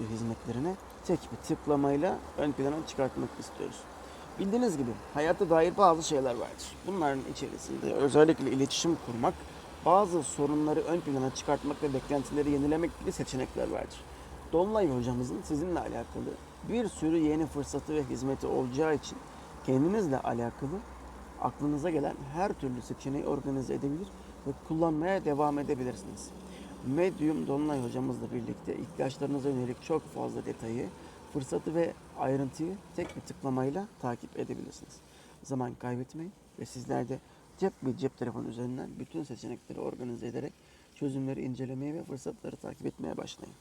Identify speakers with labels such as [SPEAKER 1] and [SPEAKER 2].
[SPEAKER 1] hizmetlerini tek bir tıklamayla ön plana çıkartmak istiyoruz. Bildiğiniz gibi hayatta dair bazı şeyler vardır. Bunların içerisinde özellikle iletişim kurmak, bazı sorunları ön plana çıkartmak ve beklentileri yenilemek gibi seçenekler vardır. Dolunay hocamızın sizinle alakalı bir sürü yeni fırsatı ve hizmeti olacağı için kendinizle alakalı aklınıza gelen her türlü seçeneği organize edebilir ve kullanmaya devam edebilirsiniz. Medium Dolunay hocamızla birlikte ihtiyaçlarınıza yönelik çok fazla detayı, fırsatı ve ayrıntıyı tek bir tıklamayla takip edebilirsiniz. Zaman kaybetmeyin ve sizler de cep bir cep telefonu üzerinden bütün seçenekleri organize ederek çözümleri incelemeye ve fırsatları takip etmeye başlayın.